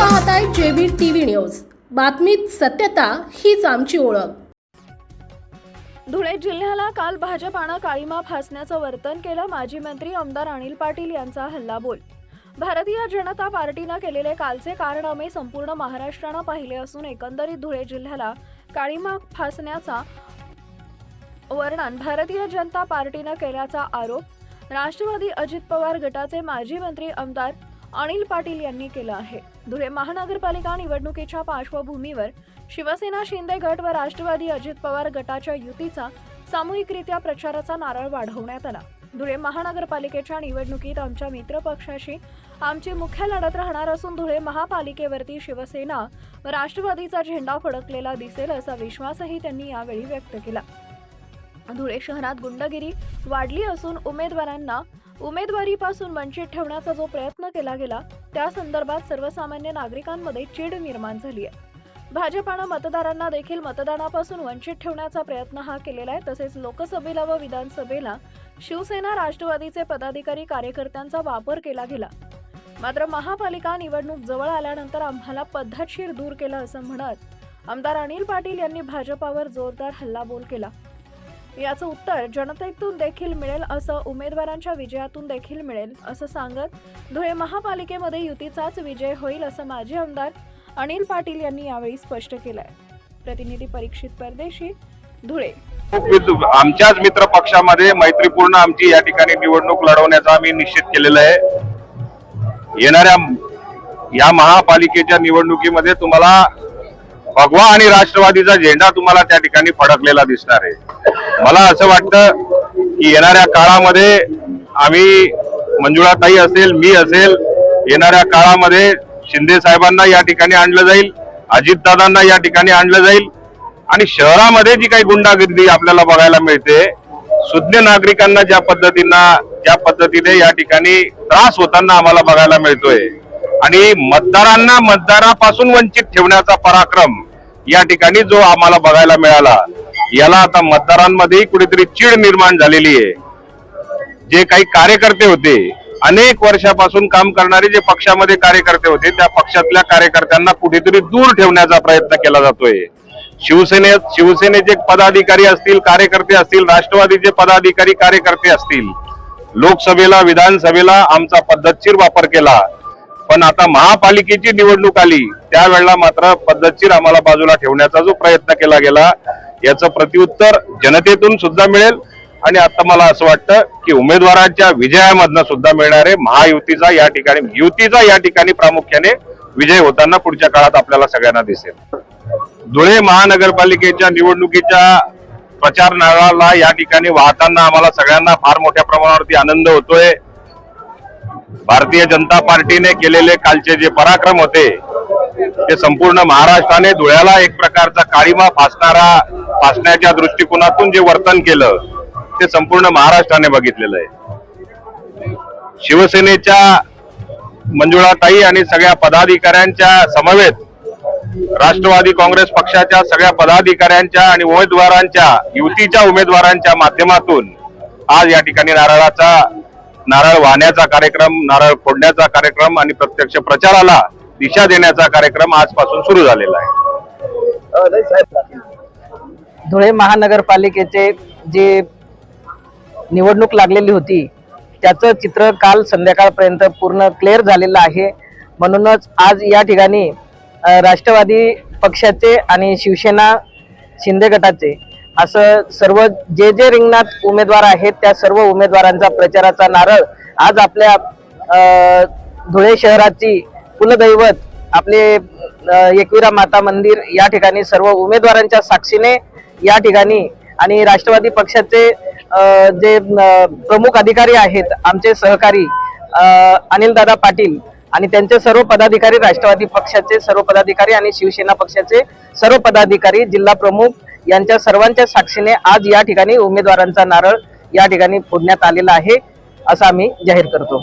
पाहताय JB TV news. बातमीत सत्यता हीच आमची ओळख. धुळे जिल्ह्याला काल भाजपानं काळीमा फासण्याचं वर्तन केलं माजी मंत्री आमदार अनिल पाटील यांचा हल्लाबोल भारतीय जनता पार्टीनं केलेले कालचे कारनामे संपूर्ण महाराष्ट्रानं पाहिले असून एकंदरीत धुळे जिल्ह्याला काळीमा फासण्याचा वर्णन भारतीय जनता पार्टीनं केल्याचा आरोप राष्ट्रवादी अजित पवार गटाचे माजी मंत्री आमदार अनिल पाटील यांनी केलं आहे. धुळे महानगरपालिका निवडणुकीच्या पार्श्वभूमीवर शिवसेना शिंदे गट व राष्ट्रवादी अजित पवार गटाच्या युतीचा सामूहिकरित्या प्रचाराचा नारळ वाढवण्यात आला. धुळे महानगरपालिकेच्या निवडणुकीत आमच्या मित्र पक्षाशी आमची मुख्य लढत राहणार असून धुळे महापालिकेवरती शिवसेना व राष्ट्रवादीचा झेंडा फडकलेला दिसेल असा विश्वासही त्यांनी यावेळी व्यक्त केला. धुळे शहरात गुंडगिरी वाढली असून उमेदवारांना उमेदवारीपासून वंचित ठेवण्याचा जो प्रयत्न केला गेला त्या संदर्भात सर्वसामान्य नागरिकांमध्ये चीड निर्माण झाली आहे. भाजपानं मतदारांना देखील मतदानापासून वंचित ठेवण्याचा प्रयत्न हा केलेला आहे. तसेच लोकसभेला व विधानसभेला शिवसेना राष्ट्रवादीचे पदाधिकारी कार्यकर्त्यांचा वापर केला गेला. मात्र महापालिका निवडणूक जवळ आल्यानंतर आम्हाला पद्धतशीर दूर केलं असं म्हणत आमदार अनिल पाटील यांनी भाजपावर जोरदार हल्लाबोल केला. याचं उत्तर जनतेतून देखील मिळेल असं उमेदवारांच्या विजयातून देखील मिळेल असं सांगत धुळे महापालिकेमध्ये युतीचाच विजय होईल असं माजी आमदार अनिल पाटील यांनी यावेळी स्पष्ट केलंय. प्रतिनिधी परीक्षित परदेशी धुळे. आमच्याच मित्र पक्षामध्ये मैत्रीपूर्ण आमची या ठिकाणी निवडणूक लढवण्याचा आम्ही निश्चित केलेलं आहे. येणाऱ्या या महापालिकेच्या निवडणुकीमध्ये तुम्हाला भगवा आणि राष्ट्रवादीचा झेंडा तुम्हाला त्या ठिकाणी फडकलेला दिसणार आहे. मला असं वाटतं की येणाऱ्या काळामध्ये आम्ही मंजुळाताई असेल मी असेल येणाऱ्या काळामध्ये शिंदे साहेबांना या ठिकाणी आणलं जाईल अजितदादांना या ठिकाणी आणलं जाईल. आणि शहरामध्ये जी काही गुंडागर्दी आपल्याला बघायला मिळते सुज्ञ नागरिकांना ज्या पद्धतीनं ज्या पद्धतीने या ठिकाणी त्रास होताना आम्हाला बघायला मिळतोय. आणि मतदारांना मतदारापासून वंचित ठेवण्याचा पराक्रम या ठिकाणी जो आम्हाला बघायला मिळाला याला आता मतदारांमध्ये कुठेतरी चीड निर्माण झालेली आहे. जे काही कार्यकर्ते होते अनेक वर्षापासून काम करणारे जे पक्षामध्ये कार्यकर्ते होते त्या पक्षातल्या कार्यकर्त्यांना कुठेतरी दूर ठेवण्याचा प्रयत्न केला जातोय. शिवसेनेत शिवसेनेचे पदाधिकारी असतील कार्यकर्ते असतील राष्ट्रवादीचे पदाधिकारी कार्यकर्ते असतील. लोकसभेला विधानसभेला आमचा पद्धतशीर वापर केला. पण आता महापालिकेची निवडणूक आली त्यावेळेला मात्र पद्धतशीर आम्हाला बाजूला ठेवण्याचा जो प्रयत्न केला गेला याचं प्रत्युत्तर जनतेतून सुद्धा मिळेल. आणि आता मला असं वाटतं की उमेदवारांच्या विजयामधनं सुद्धा मिळणारे महायुतीचा या ठिकाणी युतीचा या ठिकाणी प्रामुख्याने विजय होताना पुढच्या काळात आपल्याला सगळ्यांना दिसेल. धुळे महानगरपालिकेच्या निवडणुकीच्या प्रचार नारळाला या ठिकाणी वाहताना आम्हाला सगळ्यांना फार मोठ्या प्रमाणावरती आनंद होतोय. भारतीय जनता पार्टीने केलेले कालचे जे पराक्रम होते ते संपूर्ण महाराष्ट्राने धुळ्याला एक प्रकारचा काळीमा फासणारा फासण्याच्या दृष्टिकोनातून जे वर्तन केलं ते संपूर्ण महाराष्ट्राने बघितलेलं आहे. शिवसेनेच्या मंजुळाताई आणि सगळ्या पदाधिकाऱ्यांच्या समवेत राष्ट्रवादी काँग्रेस पक्षाच्या सगळ्या पदाधिकाऱ्यांच्या आणि उमेदवारांच्या युतीच्या उमेदवारांच्या माध्यमातून आज या ठिकाणी नारळाचा नारळ वाहण्याचा कार्यक्रम नारळ फोडण्याचा कार्यक्रम आणि प्रत्यक्ष प्रचाराला दिशा देण्याचा कार्यक्रम आजपासून सुरू झालेला आहे. धुळे महानगरपालिकेचे जे निवडणूक लागलेली होती त्याचं चित्र काल संध्याकाळपर्यंत पूर्ण क्लिअर झालेलं आहे. म्हणूनच आज या ठिकाणी राष्ट्रवादी पक्षाचे आणि शिवसेना शिंदे गटाचे असं सर्व जे जे रिंगणात उमेदवार आहेत त्या सर्व उमेदवारांचा प्रचाराचा नारळ आज आपल्या धुळे शहराची कुलदैवत आपले एकविरा माता मंदिर या ठिकाणी सर्व उमेदवारांच्या साक्षीने या ठिकाणी आणि राष्ट्रवादी पक्षाचे जे प्रमुख अधिकारी आहेत आमचे सहकारी अनिलदादा पाटील आणि त्यांचे सर्व पदाधिकारी राष्ट्रवादी पक्षाचे सर्व पदाधिकारी आणि शिवसेना पक्षाचे सर्व पदाधिकारी जिल्हा प्रमुख यांच्या सर्वांच्या साक्षीने आज या ठिकाणी उमेदवारांचा नारळ या ठिकाणी फोडण्यात आलेला आहे असं आम्ही जाहीर करतो.